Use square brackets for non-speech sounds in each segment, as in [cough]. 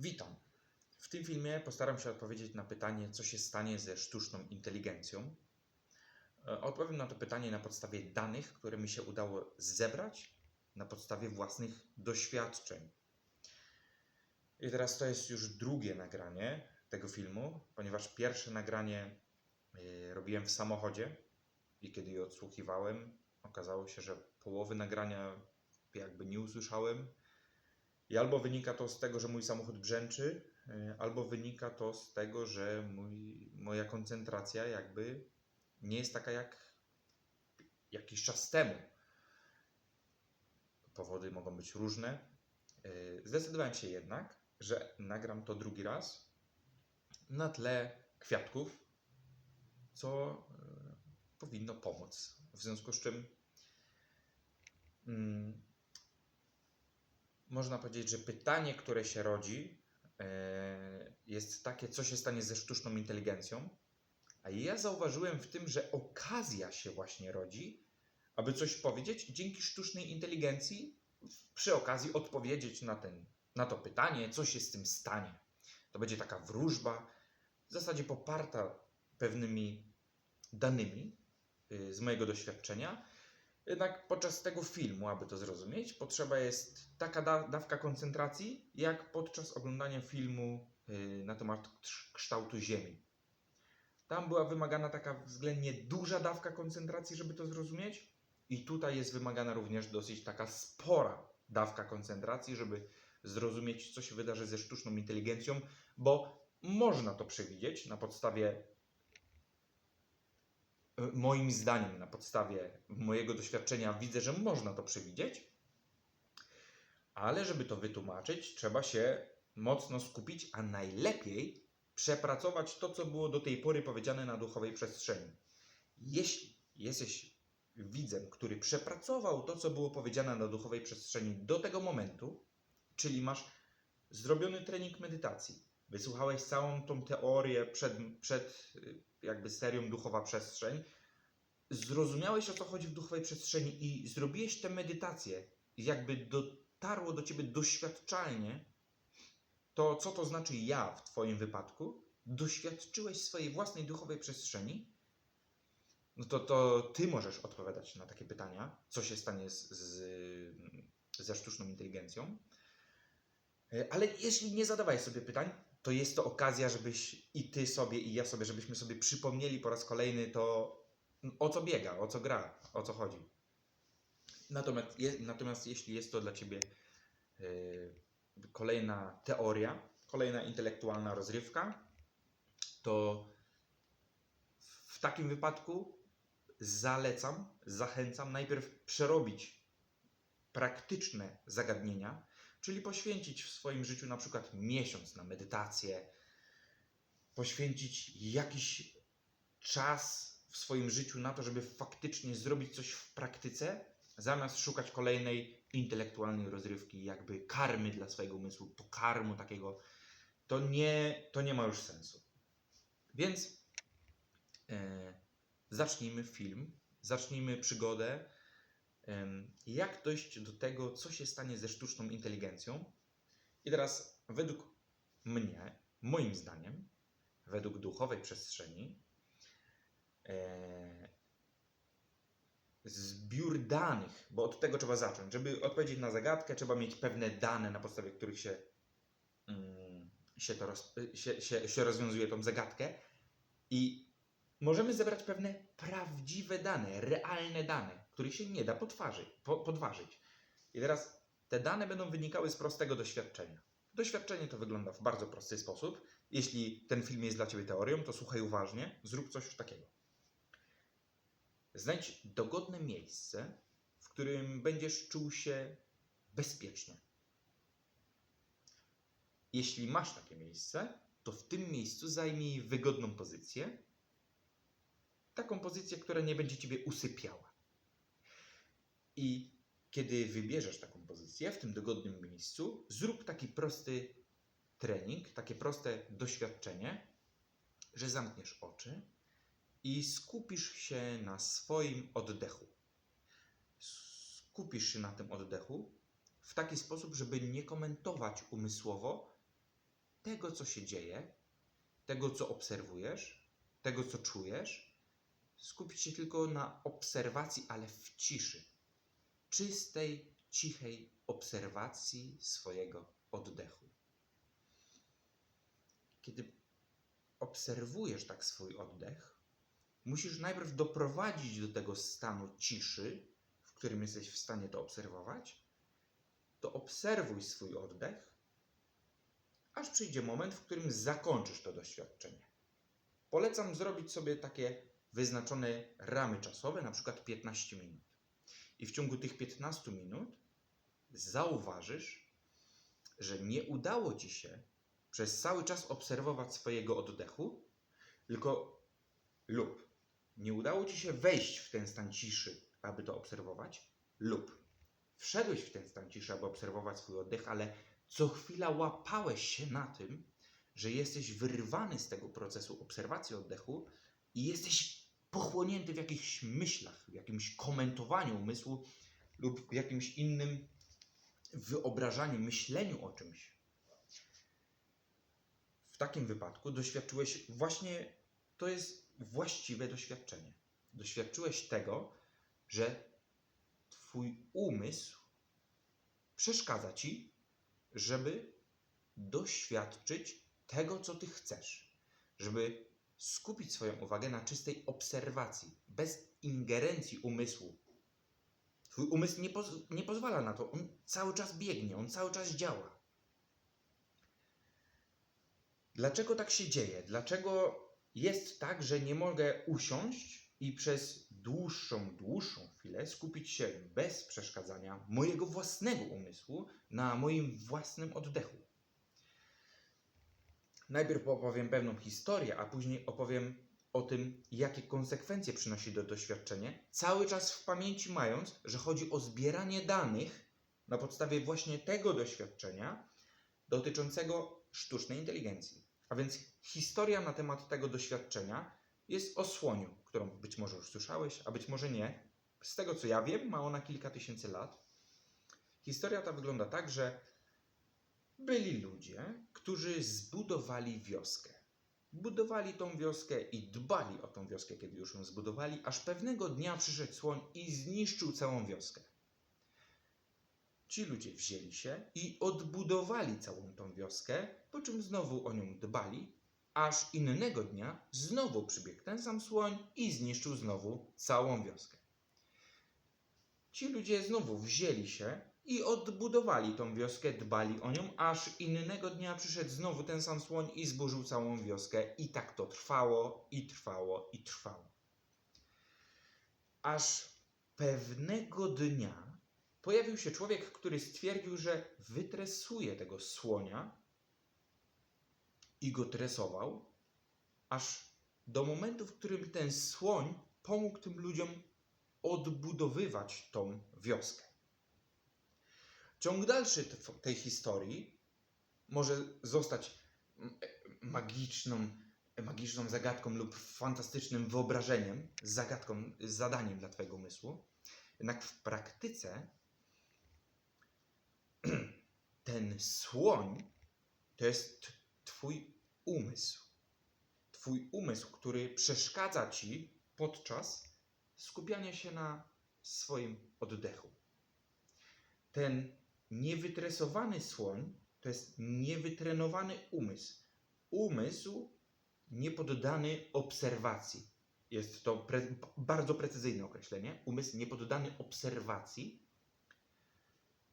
Witam. W tym filmie postaram się odpowiedzieć na pytanie, co się stanie ze sztuczną inteligencją. E, Odpowiem na to pytanie na podstawie danych, które mi się udało zebrać na podstawie własnych doświadczeń. I teraz to jest już drugie nagranie tego filmu, ponieważ pierwsze nagranie e, robiłem w samochodzie i kiedy je odsłuchiwałem, okazało się, że połowy nagrania jakby nie usłyszałem. I albo wynika to z tego, że mój samochód brzęczy, y, albo wynika to z tego, że mój, moja koncentracja jakby nie jest taka jak jakiś czas temu. Powody mogą być różne. Y, Zdecydowałem się jednak, że nagram to drugi raz na tle kwiatków, co y, powinno pomóc. W związku z czym mm, można powiedzieć, że pytanie, które się rodzi, e, jest takie, co się stanie ze sztuczną inteligencją. A ja zauważyłem w tym, że okazja się właśnie rodzi, aby coś powiedzieć dzięki sztucznej inteligencji przy okazji odpowiedzieć na, ten, na to pytanie, co się z tym stanie. To będzie taka wróżba, w zasadzie poparta pewnymi danymi y, z mojego doświadczenia. Jednak podczas tego filmu, aby to zrozumieć, potrzeba jest taka da dawka koncentracji, jak podczas oglądania filmu y, na temat kształtu- Ziemi. Tam była wymagana taka względnie duża dawka koncentracji, żeby to zrozumieć, i tutaj jest wymagana również dosyć taka spora dawka koncentracji, żeby zrozumieć, co się wydarzy ze sztuczną inteligencją, bo można to przewidzieć na podstawie moim zdaniem, na podstawie mojego doświadczenia, widzę, że można to przewidzieć, ale żeby to wytłumaczyć, trzeba się mocno skupić, a najlepiej przepracować to, co było do tej pory powiedziane na duchowej przestrzeni. Jeśli jesteś widzem, który przepracował to, co było powiedziane na duchowej przestrzeni do tego momentu, czyli masz zrobiony trening medytacji, wysłuchałeś całą tą teorię przed, przed y, jakby serią Duchowa Przestrzeń, zrozumiałeś o co chodzi w duchowej przestrzeni i zrobiłeś tę medytację, jakby dotarło do ciebie doświadczalnie to, co to znaczy ja w Twoim wypadku, doświadczyłeś swojej własnej duchowej przestrzeni, no to, to Ty możesz odpowiadać na takie pytania, co się stanie z, z, ze sztuczną inteligencją. E, Ale jeśli nie zadawałeś sobie pytań, to jest to okazja, żebyś i Ty sobie, i ja sobie, żebyśmy sobie przypomnieli po raz kolejny to, o co biega, o co gra, o co chodzi. Natomiast, je, natomiast jeśli jest to dla Ciebie e, kolejna teoria, kolejna intelektualna rozrywka, to w takim wypadku zalecam, zachęcam najpierw przerobić praktyczne zagadnienia, czyli poświęcić w swoim życiu na przykład miesiąc na medytację, poświęcić jakiś czas w swoim życiu na to, żeby faktycznie zrobić coś w praktyce, zamiast szukać kolejnej intelektualnej rozrywki, jakby karmy dla swojego umysłu, pokarmu takiego, to nie, to nie ma już sensu. Więc e, zacznijmy film, zacznijmy przygodę. Jak dojść do tego, co się stanie ze sztuczną inteligencją? I teraz, według mnie, moim zdaniem, według duchowej przestrzeni, e, zbiór danych, bo od tego trzeba zacząć. Żeby odpowiedzieć na zagadkę, trzeba mieć pewne dane, na podstawie których się, mm, się, to roz, się, się, się rozwiązuje tą zagadkę. I możemy zebrać pewne prawdziwe dane, realne dane, których się nie da podważyć, po, podważyć. I teraz te dane będą wynikały z prostego doświadczenia. Doświadczenie to wygląda w bardzo prosty sposób. Jeśli ten film jest dla Ciebie teorią, to słuchaj uważnie, zrób coś takiego. Znajdź dogodne miejsce, w którym będziesz czuł się bezpiecznie. Jeśli masz takie miejsce, to w tym miejscu zajmij wygodną pozycję. Taką pozycję, która nie będzie ciebie usypiała. I kiedy wybierzesz taką pozycję w tym dogodnym miejscu, zrób taki prosty trening, takie proste doświadczenie, że zamkniesz oczy i skupisz się na swoim oddechu. Skupisz się na tym oddechu w taki sposób, żeby nie komentować umysłowo tego, co się dzieje, tego, co obserwujesz, tego, co czujesz, skupić się tylko na obserwacji, ale w ciszy. Czystej, cichej obserwacji swojego oddechu. Kiedy obserwujesz tak swój oddech, musisz najpierw doprowadzić do tego stanu ciszy, w którym jesteś w stanie to obserwować, to obserwuj swój oddech, aż przyjdzie moment, w którym zakończysz to doświadczenie. Polecam zrobić sobie takie wyznaczone ramy czasowe, na przykład 15 minut. I w ciągu tych 15 minut zauważysz, że nie udało ci się przez cały czas obserwować swojego oddechu, tylko lub nie udało ci się wejść w ten stan ciszy, aby to obserwować, lub wszedłeś w ten stan ciszy, aby obserwować swój oddech, ale co chwila łapałeś się na tym, że jesteś wyrwany z tego procesu obserwacji oddechu i jesteś pochłonięty w jakichś myślach, w jakimś komentowaniu umysłu lub w jakimś innym wyobrażaniu, myśleniu o czymś. W takim wypadku doświadczyłeś właśnie, to jest właściwe doświadczenie. Doświadczyłeś tego, że Twój umysł przeszkadza Ci, żeby doświadczyć tego, co Ty chcesz. Żeby skupić swoją uwagę na czystej obserwacji, bez ingerencji umysłu. Twój umysł nie, poz- nie pozwala na to. On cały czas biegnie, on cały czas działa. Dlaczego tak się dzieje? Dlaczego jest tak, że nie mogę usiąść i przez dłuższą, dłuższą chwilę skupić się bez przeszkadzania mojego własnego umysłu na moim własnym oddechu? Najpierw opowiem pewną historię, a później opowiem o tym, jakie konsekwencje przynosi to doświadczenie, cały czas w pamięci mając, że chodzi o zbieranie danych na podstawie właśnie tego doświadczenia dotyczącego sztucznej inteligencji. A więc historia na temat tego doświadczenia jest o słoniu, którą być może już słyszałeś, a być może nie. Z tego co ja wiem, ma ona kilka tysięcy lat. Historia ta wygląda tak, że byli ludzie, którzy zbudowali wioskę. Budowali tą wioskę i dbali o tą wioskę, kiedy już ją zbudowali, aż pewnego dnia przyszedł słoń i zniszczył całą wioskę. Ci ludzie wzięli się i odbudowali całą tą wioskę, po czym znowu o nią dbali, aż innego dnia znowu przybiegł ten sam słoń i zniszczył znowu całą wioskę. Ci ludzie znowu wzięli się i odbudowali tą wioskę, dbali o nią, aż innego dnia przyszedł znowu ten sam słoń i zburzył całą wioskę. I tak to trwało, i trwało, i trwało. Aż pewnego dnia pojawił się człowiek, który stwierdził, że wytresuje tego słonia i go tresował, aż do momentu, w którym ten słoń pomógł tym ludziom odbudowywać tą wioskę. Ciąg dalszy tej historii może zostać magiczną, magiczną zagadką lub fantastycznym wyobrażeniem, zagadką, zadaniem dla Twojego umysłu. Jednak w praktyce [clears throat] ten słoń to jest Twój umysł. Twój umysł, który przeszkadza Ci podczas skupiania się na swoim oddechu. Ten niewytresowany słoń to jest niewytrenowany umysł. Umysł niepoddany obserwacji. Jest to pre- bardzo precyzyjne określenie. Umysł niepoddany obserwacji,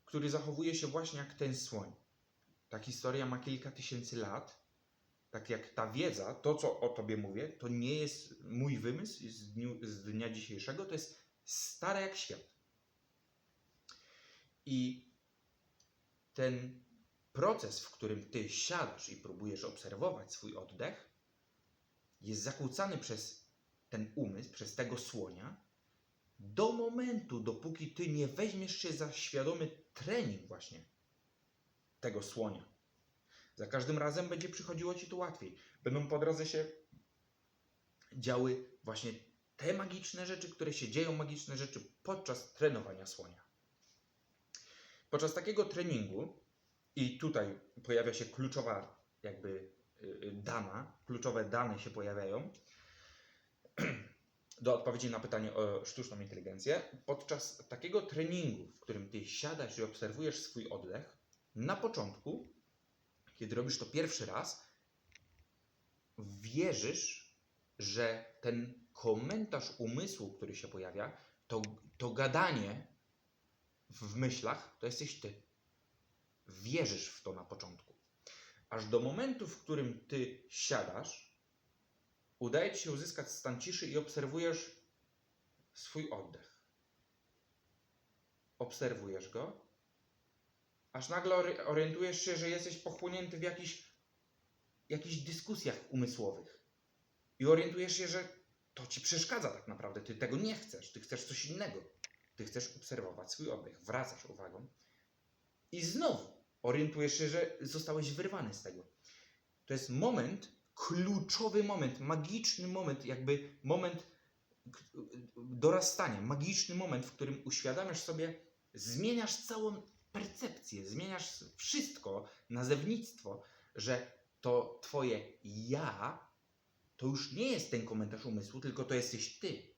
który zachowuje się właśnie jak ten słoń. Ta historia ma kilka tysięcy lat. Tak jak ta wiedza, to co o tobie mówię, to nie jest mój wymysł z, dniu, z dnia dzisiejszego, to jest stare jak świat. I ten proces, w którym ty siadasz i próbujesz obserwować swój oddech, jest zakłócany przez ten umysł, przez tego słonia, do momentu, dopóki ty nie weźmiesz się za świadomy trening właśnie tego słonia. Za każdym razem będzie przychodziło ci to łatwiej. Będą po drodze się działy właśnie te magiczne rzeczy, które się dzieją, magiczne rzeczy podczas trenowania słonia. Podczas takiego treningu, i tutaj pojawia się kluczowa jakby y, y, dana, kluczowe dane się pojawiają [clears throat] do odpowiedzi na pytanie o sztuczną inteligencję. Podczas takiego treningu, w którym ty siadasz i obserwujesz swój oddech, na początku, kiedy robisz to pierwszy raz, wierzysz, że ten komentarz umysłu, który się pojawia, to, to gadanie w myślach, to jesteś ty. Wierzysz w to na początku. Aż do momentu, w którym ty siadasz, udaje ci się uzyskać stan ciszy i obserwujesz swój oddech. Obserwujesz go, aż nagle orientujesz się, że jesteś pochłonięty w jakichś, jakichś dyskusjach umysłowych. I orientujesz się, że to ci przeszkadza tak naprawdę. Ty tego nie chcesz, ty chcesz coś innego. Ty chcesz obserwować swój oddech. Wracasz uwagą i znowu orientujesz się, że zostałeś wyrwany z tego. To jest moment, kluczowy moment, magiczny moment, jakby moment dorastania, magiczny moment, w którym uświadamiasz sobie, zmieniasz całą percepcję, zmieniasz wszystko, nazewnictwo, że to twoje ja to już nie jest ten komentarz umysłu, tylko to jesteś ty.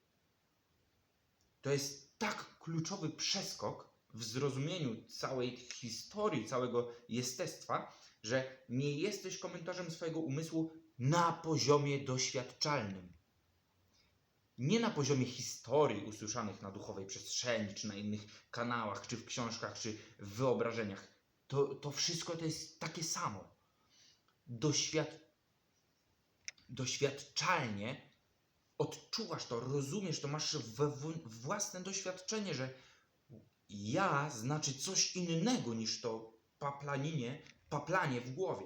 To jest tak kluczowy przeskok w zrozumieniu całej historii, całego jestestwa, że nie jesteś komentarzem swojego umysłu na poziomie doświadczalnym. Nie na poziomie historii usłyszanych na duchowej przestrzeni, czy na innych kanałach, czy w książkach, czy w wyobrażeniach. To, to wszystko to jest takie samo. Doświad... Doświadczalnie odczuwasz to, rozumiesz to, masz własne doświadczenie, że ja znaczy coś innego niż to paplaninie, paplanie w głowie,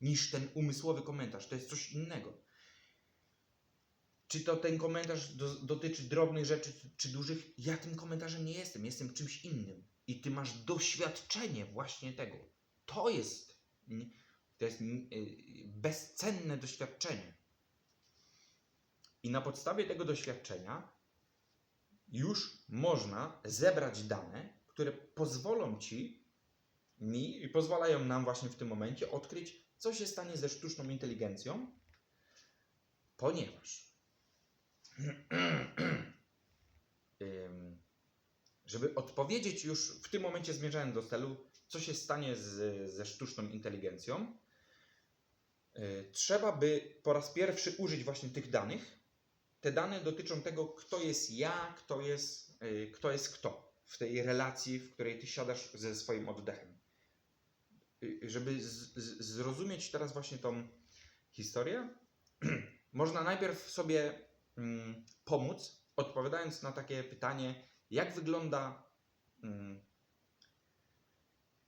niż ten umysłowy komentarz. To jest coś innego. Czy to ten komentarz do, dotyczy drobnych rzeczy, czy, dużych? Ja tym komentarzem nie jestem, jestem czymś innym. I ty masz doświadczenie właśnie tego. To jest, to jest y, bezcenne doświadczenie. I na podstawie tego doświadczenia już można zebrać dane, które pozwolą ci, mi i pozwalają nam właśnie w tym momencie odkryć, co się stanie ze sztuczną inteligencją, ponieważ [clears throat] żeby odpowiedzieć już w tym momencie zmierzając do celu, co się stanie z, ze sztuczną inteligencją, y, trzeba by po raz pierwszy użyć właśnie tych danych. Te dane dotyczą tego, kto jest ja, kto jest, y, kto jest kto w tej relacji, w której ty siadasz ze swoim oddechem. Y, Żeby z, z, zrozumieć teraz właśnie tą historię, [clears throat] można najpierw sobie mm, pomóc, odpowiadając na takie pytanie, jak wygląda mm,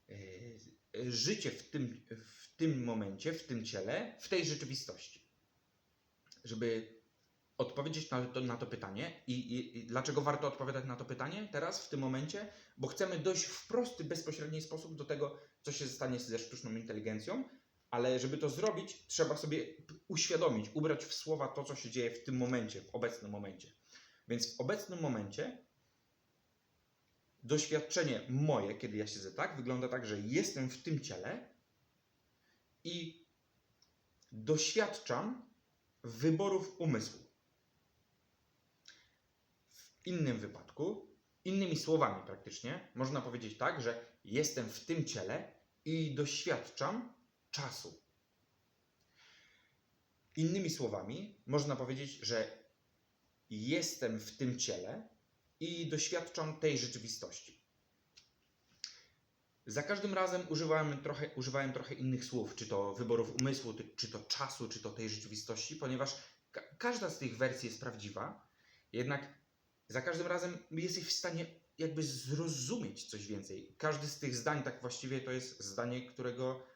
y, y, życie w tym, w tym momencie, w tym ciele, w tej rzeczywistości. Żeby odpowiedzieć na to, na to pytanie I, i, i dlaczego warto odpowiadać na to pytanie teraz, w tym momencie, bo chcemy dojść w prosty, bezpośredni sposób do tego, co się stanie ze sztuczną inteligencją, ale żeby to zrobić, trzeba sobie uświadomić, ubrać w słowa to, co się dzieje w tym momencie, w obecnym momencie. Więc w obecnym momencie doświadczenie moje, kiedy ja siedzę tak, wygląda tak, że jestem w tym ciele i doświadczam wyborów umysłu. Innym wypadku, innymi słowami praktycznie, można powiedzieć tak, że jestem w tym ciele i doświadczam czasu. Innymi słowami, można powiedzieć, że jestem w tym ciele i doświadczam tej rzeczywistości. Za każdym razem używałem trochę, używałem trochę innych słów, czy to wyborów umysłu, czy to czasu, czy to tej rzeczywistości, ponieważ ka- każda z tych wersji jest prawdziwa, jednak za każdym razem jesteś w stanie jakby zrozumieć coś więcej. Każdy z tych zdań tak właściwie to jest zdanie, którego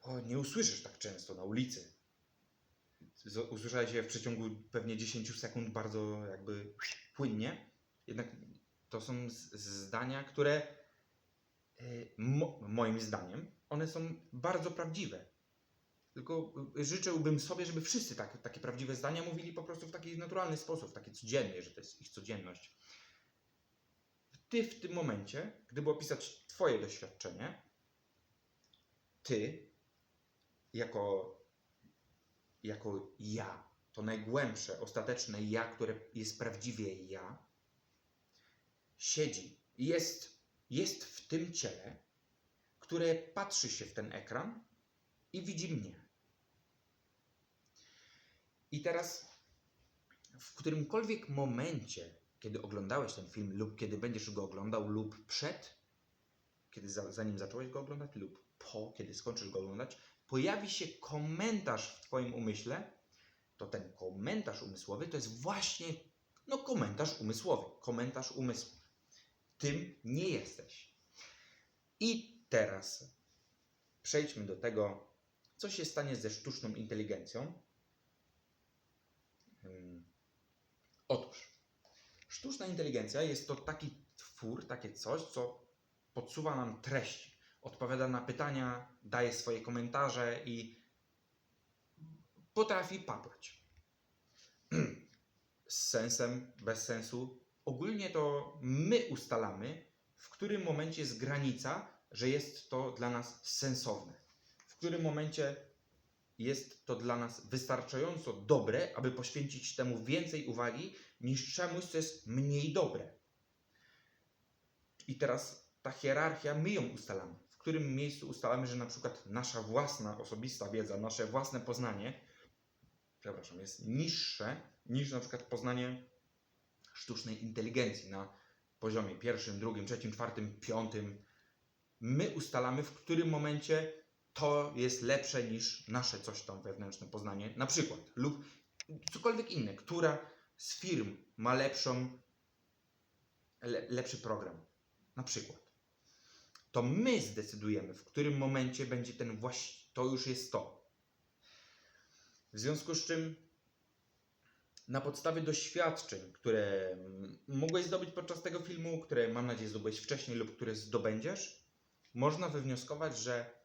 o, nie usłyszysz tak często na ulicy. Usłyszałeś je w przeciągu pewnie 10 sekund bardzo jakby płynnie. Jednak to są zdania, które y, mo, moim zdaniem one są bardzo prawdziwe. Tylko y, życzyłbym sobie, żeby wszyscy tak, takie prawdziwe zdania mówili po prostu w taki naturalny sposób, w taki codziennie, że to jest ich codzienność. Ty w tym momencie, gdyby opisać Twoje doświadczenie, Ty jako, jako ja, to najgłębsze, ostateczne ja, które jest prawdziwie ja, siedzi jest, jest w tym ciele, które patrzy się w ten ekran i widzi mnie. I teraz, w którymkolwiek momencie, kiedy oglądałeś ten film, lub kiedy będziesz go oglądał, lub przed, kiedy za, zanim zacząłeś go oglądać, lub po, kiedy skończysz go oglądać, pojawi się komentarz w Twoim umyśle, to ten komentarz umysłowy to jest właśnie no, komentarz umysłowy, komentarz umysłu. Tym nie jesteś. I teraz przejdźmy do tego, co się stanie ze sztuczną inteligencją. Hmm. Otóż, sztuczna inteligencja jest to taki twór, takie coś, co podsuwa nam treści, odpowiada na pytania, daje swoje komentarze i potrafi paplać. [clears throat] Z sensem, bez sensu. Ogólnie to my ustalamy, w którym momencie jest granica, że jest to dla nas sensowne. W którym momencie jest to dla nas wystarczająco dobre, aby poświęcić temu więcej uwagi niż czemuś, co jest mniej dobre. I teraz ta hierarchia, my ją ustalamy. W którym miejscu ustalamy, że na przykład nasza własna osobista wiedza, nasze własne poznanie, przepraszam, jest niższe niż na przykład poznanie sztucznej inteligencji na poziomie pierwszym, drugim, trzecim, czwartym, piątym. My ustalamy, w którym momencie to jest lepsze niż nasze coś tam wewnętrzne poznanie, na przykład, lub cokolwiek inne, która z firm ma lepszą, le, lepszy program, na przykład. To my zdecydujemy, w którym momencie będzie ten właśnie, to już jest to. W związku z czym na podstawie doświadczeń, które mogłeś zdobyć podczas tego filmu, które mam nadzieję zdobyłeś wcześniej lub które zdobędziesz, można wywnioskować, że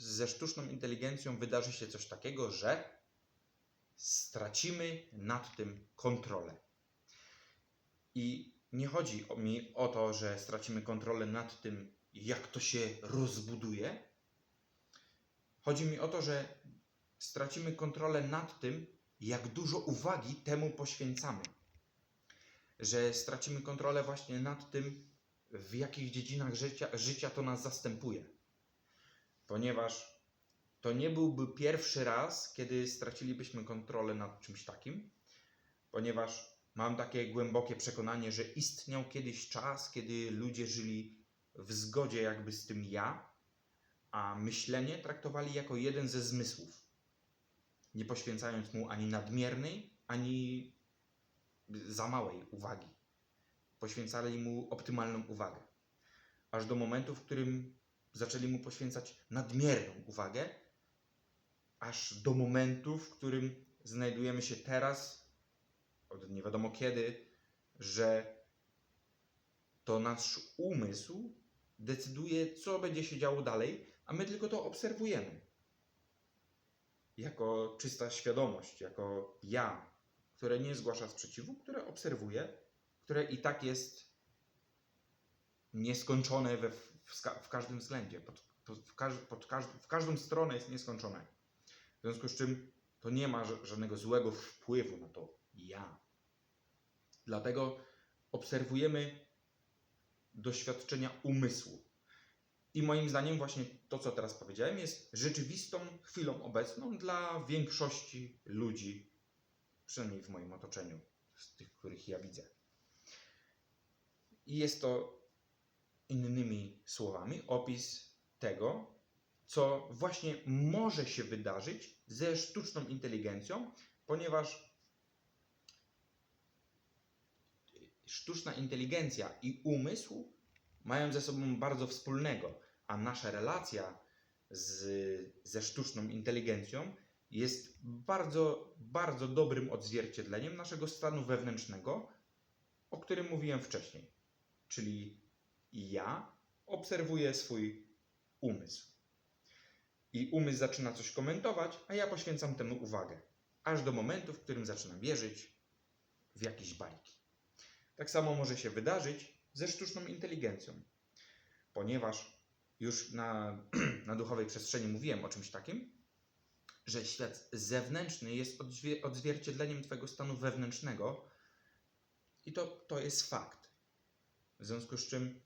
ze sztuczną inteligencją wydarzy się coś takiego, że stracimy nad tym kontrolę. I nie chodzi mi o to, że stracimy kontrolę nad tym, jak to się rozbuduje. Chodzi mi o to, że stracimy kontrolę nad tym, jak dużo uwagi temu poświęcamy. Że stracimy kontrolę właśnie nad tym, w jakich dziedzinach życia, życia to nas zastępuje. Ponieważ to nie byłby pierwszy raz, kiedy stracilibyśmy kontrolę nad czymś takim, ponieważ mam takie głębokie przekonanie, że istniał kiedyś czas, kiedy ludzie żyli w zgodzie jakby z tym ja, a myślenie traktowali jako jeden ze zmysłów nie poświęcając mu ani nadmiernej, ani za małej uwagi. Poświęcali mu optymalną uwagę. Aż do momentu, w którym zaczęli mu poświęcać nadmierną uwagę, aż do momentu, w którym znajdujemy się teraz, od nie wiadomo kiedy, że to nasz umysł decyduje, co będzie się działo dalej, a my tylko to obserwujemy. Jako czysta świadomość, jako ja, które nie zgłasza sprzeciwu, które obserwuje, które i tak jest nieskończone we, w, każdym względzie. Pod, w, każ, pod w każdą stronę jest nieskończone. W związku z czym to nie ma żadnego złego wpływu na to ja. Dlatego obserwujemy doświadczenia umysłu. I moim zdaniem właśnie to, co teraz powiedziałem, jest rzeczywistą chwilą obecną dla większości ludzi, przynajmniej w moim otoczeniu, z tych, których ja widzę. I jest to innymi słowami opis tego, co właśnie może się wydarzyć ze sztuczną inteligencją, ponieważ sztuczna inteligencja i umysł mają ze sobą bardzo wspólnego, a nasza relacja z, ze sztuczną inteligencją jest bardzo, bardzo dobrym odzwierciedleniem naszego stanu wewnętrznego, o którym mówiłem wcześniej. Czyli ja obserwuję swój umysł. I umysł zaczyna coś komentować, a ja poświęcam temu uwagę. Aż do momentu, w którym zaczynam wierzyć w jakieś bajki. Tak samo może się wydarzyć ze sztuczną inteligencją. Ponieważ już na, [clears throat] na duchowej przestrzeni mówiłem o czymś takim, że świat zewnętrzny jest odzwie- odzwierciedleniem Twojego stanu wewnętrznego i to, to jest fakt. W związku z czym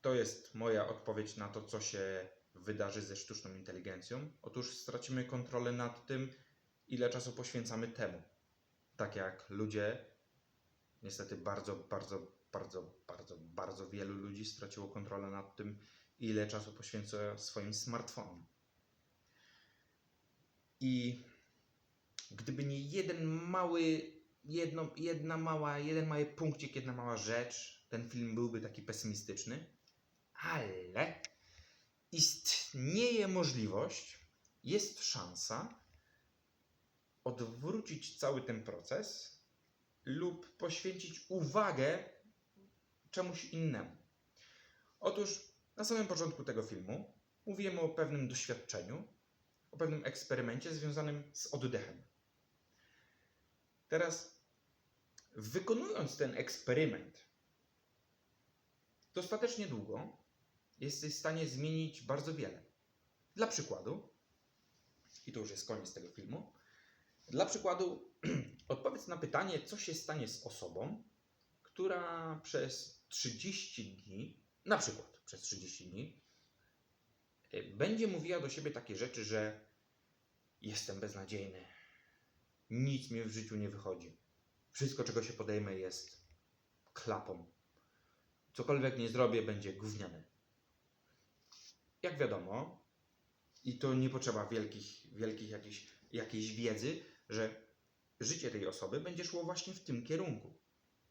to jest moja odpowiedź na to, co się wydarzy ze sztuczną inteligencją. Otóż stracimy kontrolę nad tym, ile czasu poświęcamy temu. Tak jak ludzie, niestety bardzo, bardzo, bardzo, bardzo, bardzo wielu ludzi straciło kontrolę nad tym, ile czasu poświęca swoim smartfonom. I gdyby nie jeden mały, jedno, jedna mała, jeden mały punkcik, jedna mała rzecz, ten film byłby taki pesymistyczny, ale istnieje możliwość, jest szansa odwrócić cały ten proces lub poświęcić uwagę czemuś innemu. Otóż na samym początku tego filmu mówiłem o pewnym doświadczeniu, o pewnym eksperymencie związanym z oddechem. Teraz, wykonując ten eksperyment dostatecznie długo, jesteś w stanie zmienić bardzo wiele. Dla przykładu, i to już jest koniec tego filmu, dla przykładu [clears throat] odpowiedz na pytanie, co się stanie z osobą, która przez 30 dni, na przykład przez 30 dni, y, będzie mówiła do siebie takie rzeczy, że jestem beznadziejny, nic mi w życiu nie wychodzi, wszystko czego się podejmę jest klapą, cokolwiek nie zrobię będzie gówniane. Jak wiadomo, i to nie potrzeba wielkich, wielkich jakichś, jakiejś wiedzy, że życie tej osoby będzie szło właśnie w tym kierunku.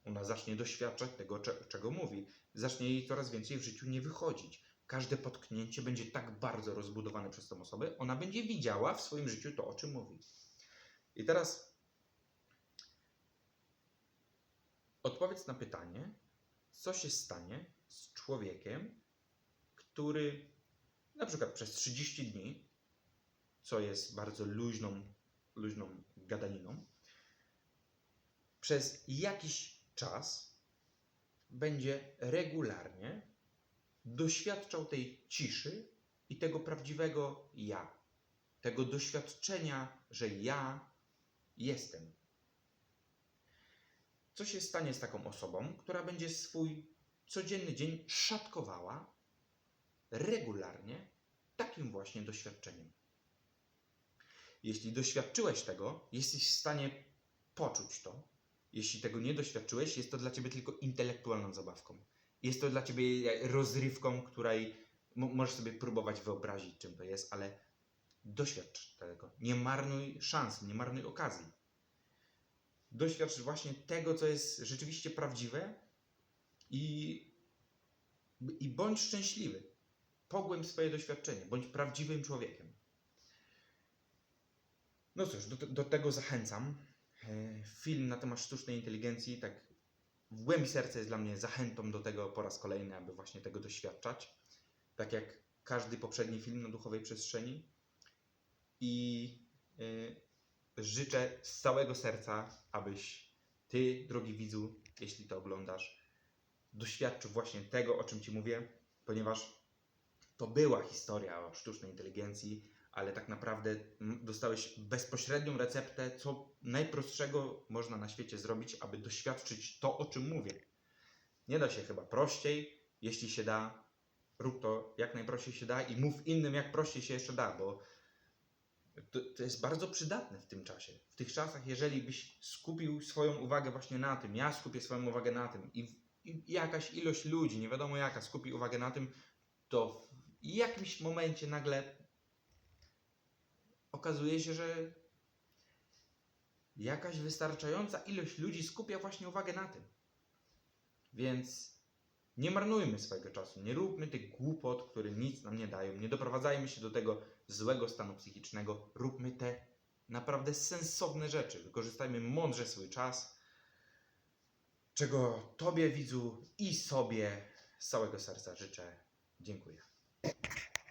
Ona zacznie doświadczać tego, cze- czego mówi. Zacznie jej coraz więcej w życiu nie wychodzić. Każde potknięcie będzie tak bardzo rozbudowane przez tą osobę, ona będzie widziała w swoim życiu to, o czym mówi. I teraz odpowiedz na pytanie, co się stanie z człowiekiem, który na przykład przez 30 dni, co jest bardzo luźną, luźną gadaniną, przez jakiś czas będzie regularnie doświadczał tej ciszy i tego prawdziwego ja, tego doświadczenia, że ja jestem. Co się stanie z taką osobą, która będzie swój codzienny dzień szatkowała regularnie takim właśnie doświadczeniem? Jeśli doświadczyłeś tego, jesteś w stanie poczuć to. Jeśli tego nie doświadczyłeś, jest to dla ciebie tylko intelektualną zabawką. Jest to dla ciebie rozrywką, której mo- możesz sobie próbować wyobrazić, czym to jest, ale doświadcz tego. Nie marnuj szans, nie marnuj okazji. Doświadcz właśnie tego, co jest rzeczywiście prawdziwe i, i bądź szczęśliwy. Pogłęb swoje doświadczenie, bądź prawdziwym człowiekiem. No cóż, do, do tego zachęcam. E, Film na temat sztucznej inteligencji, tak w głębi serca jest dla mnie zachętą do tego po raz kolejny, aby właśnie tego doświadczać. Tak jak każdy poprzedni film na duchowej przestrzeni. I e, życzę z całego serca, abyś ty, drogi widzu, jeśli to oglądasz, doświadczył właśnie tego, o czym ci mówię, ponieważ to była historia o sztucznej inteligencji, ale tak naprawdę dostałeś bezpośrednią receptę, co najprostszego można na świecie zrobić, aby doświadczyć to, o czym mówię. Nie da się chyba prościej, jeśli się da, rób to jak najprościej się da i mów innym, jak prościej się jeszcze da, bo to, to jest bardzo przydatne w tym czasie. W tych czasach, jeżeli byś skupił swoją uwagę właśnie na tym, ja skupię swoją uwagę na tym i, i jakaś ilość ludzi, nie wiadomo jaka, skupi uwagę na tym, to w jakimś momencie nagle okazuje się, że jakaś wystarczająca ilość ludzi skupia właśnie uwagę na tym. Więc nie marnujmy swojego czasu, nie róbmy tych głupot, które nic nam nie dają, nie doprowadzajmy się do tego złego stanu psychicznego, róbmy te naprawdę sensowne rzeczy, wykorzystajmy mądrze swój czas, czego Tobie, widzu, i sobie z całego serca życzę. Dziękuję.